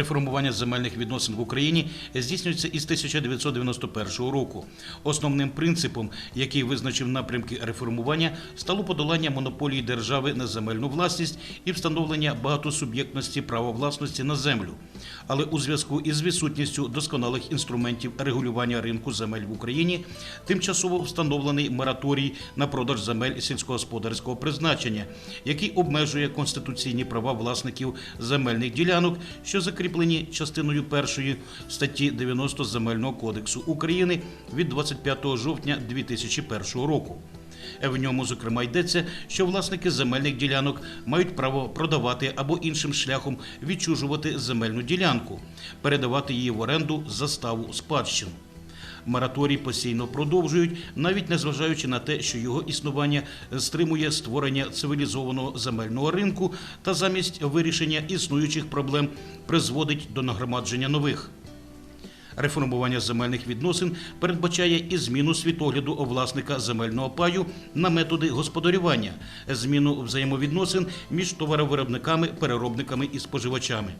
Реформування земельних відносин в Україні здійснюється із 1991 року. Основним принципом, який визначив напрямки реформування, стало подолання монополії держави на земельну власність і встановлення багатосуб'єктності права власності на землю. Але у зв'язку із відсутністю досконалих інструментів регулювання ринку земель в Україні тимчасово встановлений мораторій на продаж земель сільськогосподарського призначення, який обмежує конституційні права власників земельних ділянок, що закріплені частиною першої статті 90 Земельного кодексу України від 25 жовтня 2001 року. В ньому, зокрема, йдеться, що власники земельних ділянок мають право продавати або іншим шляхом відчужувати земельну ділянку, передавати її в оренду заставу спадщину. Мораторій постійно продовжують, навіть незважаючи на те, що його існування стримує створення цивілізованого земельного ринку та замість вирішення існуючих проблем призводить до нагромадження нових. Реформування земельних відносин передбачає і зміну світогляду власника земельного паю на методи господарювання, зміну взаємовідносин між товаровиробниками, переробниками і споживачами.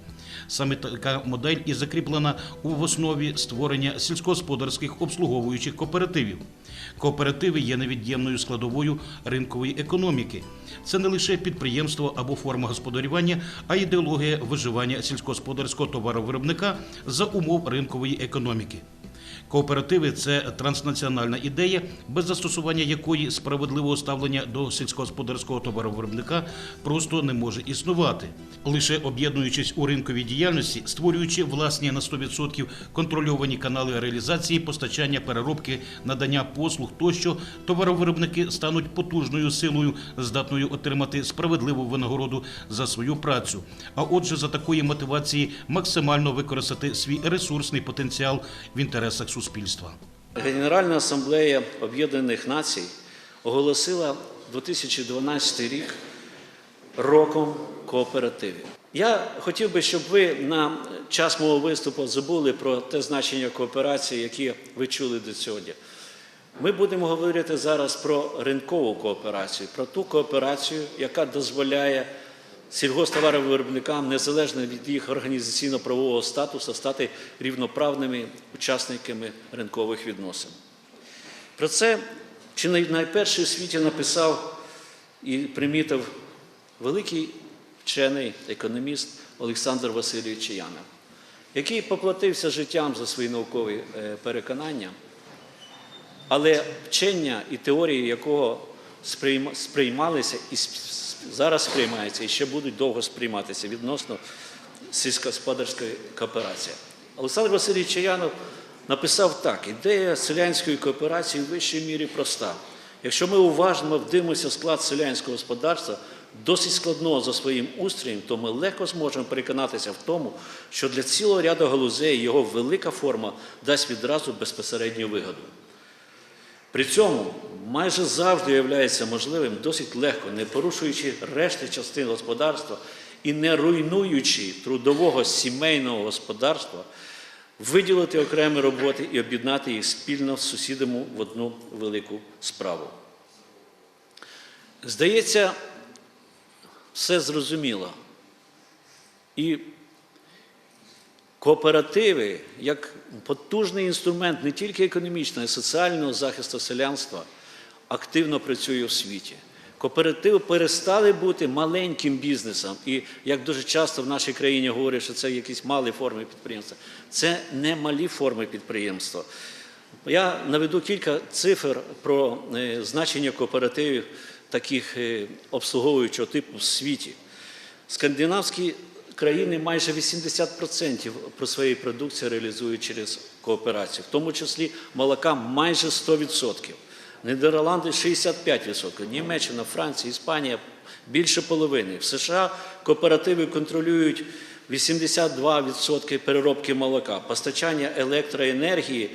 Саме така модель і закріплена в основі створення сільськогосподарських обслуговуючих кооперативів. Кооперативи є невід'ємною складовою ринкової економіки. Це не лише підприємство або форма господарювання, а ідеологія виживання сільськогосподарського товаровиробника за умов ринкової економіки. Кооперативи це транснаціональна ідея, без застосування якої справедливого ставлення до сільськогосподарського товаровиробника просто не може існувати. Лише об'єднуючись у ринковій діяльності, створюючи власні на 100% контрольовані канали реалізації, постачання, переробки, надання послуг тощо, товаровиробники стануть потужною силою, здатною отримати справедливу винагороду за свою працю. А отже, за такої мотивації максимально використати свій ресурсний потенціал в інтересах суспільства. Генеральна асамблея Об'єднаних Націй оголосила 2012 рік роком кооперативів. Я хотів би, щоб ви на час мого виступу забули про те значення кооперації, яке ви чули до сьогодні. Ми будемо говорити зараз про ринкову кооперацію, про ту кооперацію, яка дозволяє сільгосптоваровиробникам, незалежно від їх організаційно-правового статусу, стати рівноправними учасниками ринкових відносин. Про це чи найперший у світі написав і примітив великий вчений економіст Олександр Васильович Янов, який поплатився життям за свої наукові е, переконання, але вчення і теорії якого сприймалися і зараз сприймаються, і ще будуть довго сприйматися відносно сільськогосподарської кооперації. Олександр Васильович Чаянов написав так: ідея селянської кооперації в вищій мірі проста. Якщо ми уважно вдивимося в склад селянського господарства, досить складного за своїм устроєм, то ми легко зможемо переконатися в тому, що для цілого ряду галузей його велика форма дасть відразу безпосередню вигоду. При цьому майже завжди є можливим досить легко, не порушуючи решти частин господарства і не руйнуючи трудового сімейного господарства, виділити окремі роботи і об'єднати їх спільно з сусідами в одну велику справу. Здається, все зрозуміло. І Кооперативи як потужний інструмент не тільки економічного, а й соціального захисту селянства активно працює у світі. Кооперативи перестали бути маленьким бізнесом. І як дуже часто в нашій країні говорять, що це якісь малі форми підприємства. Це не малі форми підприємства. Я наведу кілька цифр про е, значення кооперативів таких е, обслуговуючого типу в світі. Скандинавські країни майже 80% про своєї продукції реалізують через кооперацію, в тому числі молока майже 100%. Нідерланди 65%, Німеччина, Франція, Іспанія більше половини. В США кооперативи контролюють 82% переробки молока, постачання електроенергії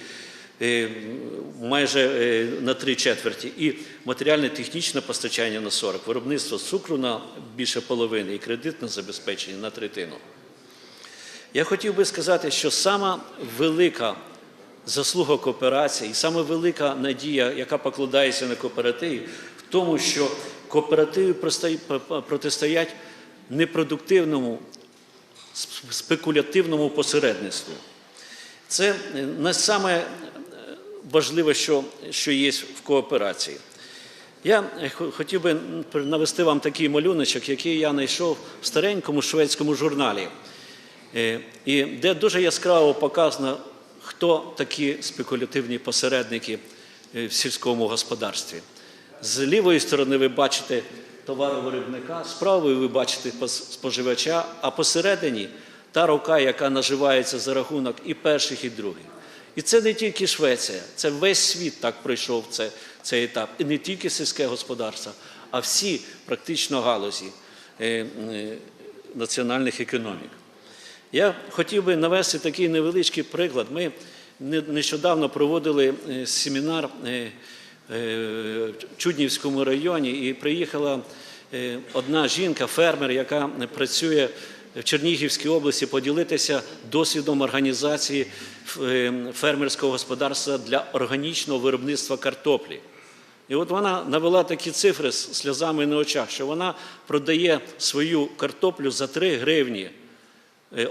е, майже е, на три четверті, і матеріально-технічне постачання на 40, виробництво цукру на більше половини і кредитне забезпечення на третину. Я хотів би сказати, що сама велика заслуга кооперації і саме велика надія, яка покладається на кооперативи, в тому, що кооперативи протистоять непродуктивному спекулятивному посередництву. Це не саме е, важливе, що, що є в кооперації. Я е, хотів би навести вам такий малюночок, який я знайшов в старенькому шведському журналі, Е, і де дуже яскраво показано, хто такі спекулятивні посередники е, в сільському господарстві. З лівої сторони ви бачите товаровиробника, з правої ви бачите споживача, а посередині та рука, яка наживається за рахунок і перших, і других. І це не тільки Швеція, це весь світ так пройшов це, цей етап. І не тільки сільське господарство, а всі практично галузі е, е, національних економік. Я хотів би навести такий невеличкий приклад. Ми не- нещодавно проводили е, семінар е, е, в Чуднівському районі, і приїхала одна жінка, фермер, яка працює в Чернігівській області, поділитися досвідом організації фермерського господарства для органічного виробництва картоплі. І от вона навела такі цифри з сльозами на очах, що вона продає свою картоплю за 3 гривні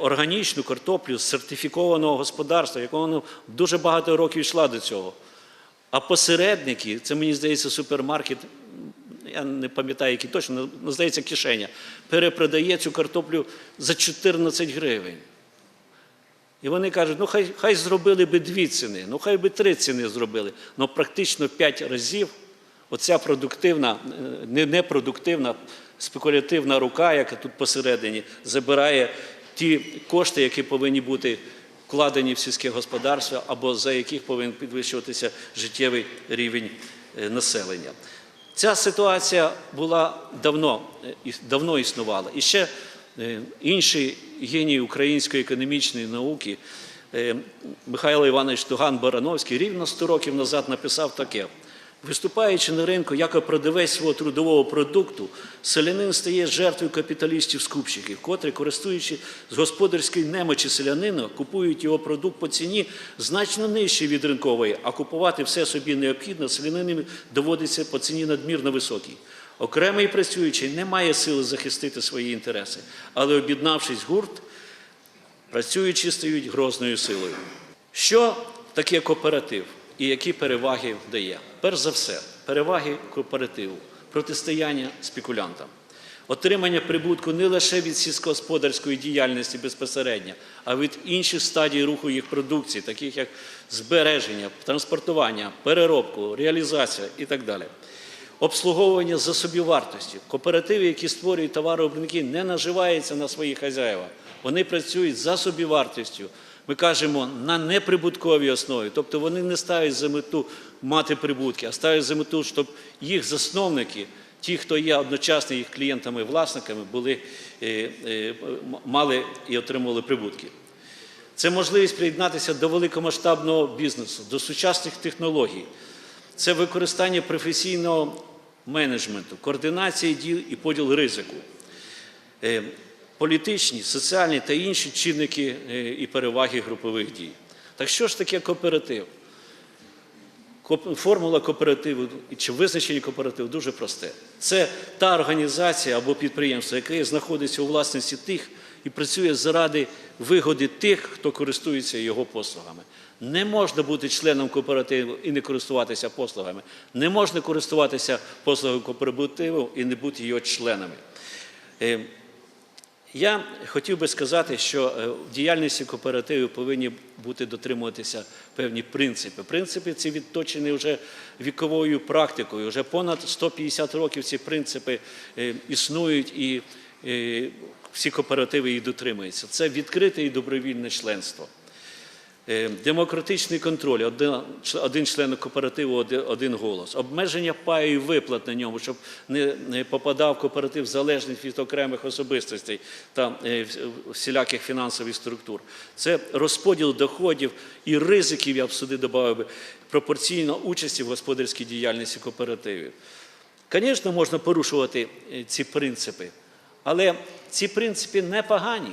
органічну картоплю з сертифікованого господарства, якого ну, дуже багато років йшла до цього. А посередники, це мені здається, супермаркет, я не пам'ятаю, який точно, але здається, кишеня, перепродає цю картоплю за 14 гривень. І вони кажуть, ну хай, хай зробили би дві ціни, ну хай би три ціни зробили. Ну практично п'ять разів оця продуктивна, е, непродуктивна, спекулятивна рука, яка тут посередині, забирає ті кошти, які повинні бути вкладені в сільське господарство, або за яких повинен підвищуватися життєвий рівень е, населення. Ця ситуація була давно, е, давно існувала. І ще е, інший геній української економічної науки Михайло Іванович Туган Барановський рівно 100 років назад написав таке. Виступаючи на ринку як продавець свого трудового продукту, селянин стає жертвою капіталістів-скупщиків, котрі, користуючи господарської немочі селянина, купують його продукт по ціні значно нижчій від ринкової, а купувати все собі необхідне селянинам доводиться по ціні надмірно високій. Окремий працюючий не має сили захистити свої інтереси, але об'єднавшись гурт, працюючі стають грозною силою. Що таке кооператив і які переваги дає? Перш за все, переваги кооперативу, протистояння спекулянтам, отримання прибутку не лише від сільськогосподарської діяльності безпосередньо, а від інших стадій руху їх продукції, таких як збереження, транспортування, переробку, реалізація і так далі. Обслуговування за собівартості. Кооперативи, які створюють товаровиробники, не наживаються на своїх хазяївах. Вони працюють за собівартістю. Ми кажемо на неприбутковій основі. Тобто вони не ставлять за мету мати прибутки, а ставлять за мету, щоб їх засновники, ті, хто є одночасно їх клієнтами і власниками, були, е, е, мали і отримували прибутки. Це можливість приєднатися до великомасштабного бізнесу, до сучасних технологій. Це використання професійного менеджменту, координації дій і поділ ризику, Е, політичні, соціальні та інші чинники е, і переваги групових дій. Так що ж таке кооператив? Формула кооперативу чи визначення кооперативу дуже просте. Це та організація або підприємство, яке знаходиться у власності тих і працює заради вигоди тих, хто користується його послугами. Не можна бути членом кооперативу і не користуватися послугами. Не можна користуватися послугами кооперативу і не бути його членами. Я хотів би сказати, що е, в діяльності кооперативів повинні бути дотримуватися певні принципи. Принципи ці відточені вже віковою практикою. Вже понад 150 років ці принципи е, існують і е, всі кооперативи їх дотримуються. Це відкрите і добровільне членство. Е, Демократичний контроль, один, один член кооперативу, один, голос, обмеження паю і виплат на ньому, щоб не, не попадав кооператив залежність від окремих особистостей та е, всіляких фінансових структур. Це розподіл доходів і ризиків, я б сюди додав би, пропорційно участі в господарській діяльності кооперативів. Звісно, можна порушувати е, ці принципи, але ці принципи не погані.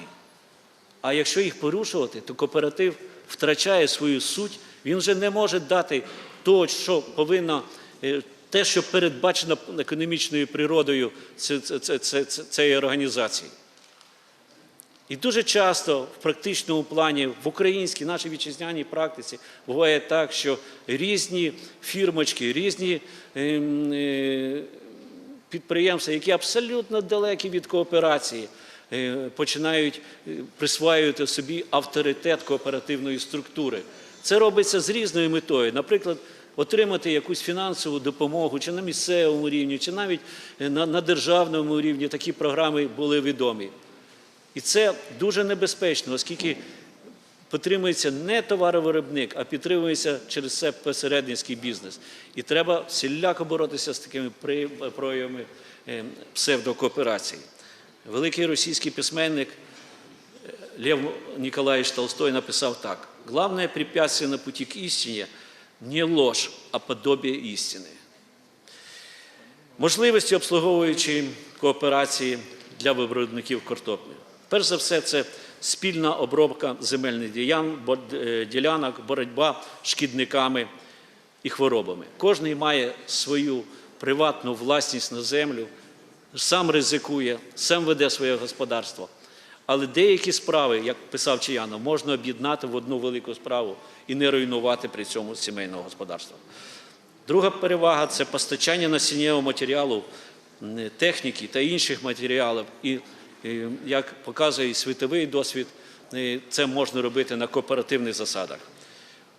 А якщо їх порушувати, то кооператив втрачає свою суть, він вже не може дати того, що повинно, е, те, що передбачено економічною природою ці- ці- ці- ці- цієї організації. І дуже часто в практичному плані, в українській нашій вітчизняній практиці буває так, що різні фірмочки, різні ем, е, підприємства, які абсолютно далекі від кооперації, починають е, присваювати собі авторитет кооперативної структури. Це робиться з різною метою. Наприклад, отримати якусь фінансову допомогу чи на місцевому рівні, чи навіть е, на, на державному рівні такі програми були відомі. І це дуже небезпечно, оскільки підтримується не товаровиробник, а підтримується через це посередницький бізнес. І треба всіляко боротися з такими проявами е, псевдокооперації. Великий російський письменник е, Лев Николаевич Толстой написав так: «Главное препятствие на пути к истине не ложь, а подобие істини. Можливості обслуговуючої кооперації для виробників картоплі. Перш за все, це спільна обробка земельних е, ділянок, боротьба з шкідниками і хворобами. Кожний має свою приватну власність на землю, сам ризикує, сам веде своє господарство. Але деякі справи, як писав Чаянов, можна об'єднати в одну велику справу і не руйнувати при цьому сімейного господарства. Друга перевага це постачання насіннєвого матеріалу, техніки та інших матеріалів. І, і, як показує світовий досвід, е, це можна робити на кооперативних засадах.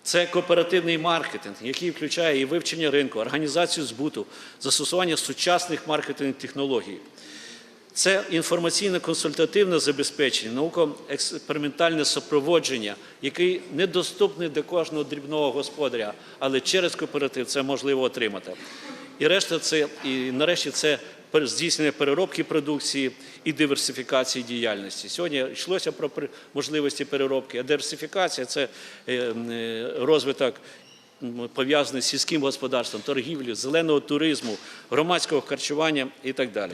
Це кооперативний маркетинг, який включає і вивчення ринку, організацію збуту, застосування сучасних маркетингових технологій. Це інформаційно-консультативне забезпечення, науково-експериментальне супроводження, який недоступний для кожного дрібного господаря, але через кооператив це можливо отримати. І решта це, і нарешті це здійснення переробки продукції і диверсифікації діяльності. Сьогодні йшлося про можливості переробки, а диверсифікація це е, е, розвиток пов'язаний з сільським господарством, торгівлею, зеленого туризму, громадського харчування і так далі.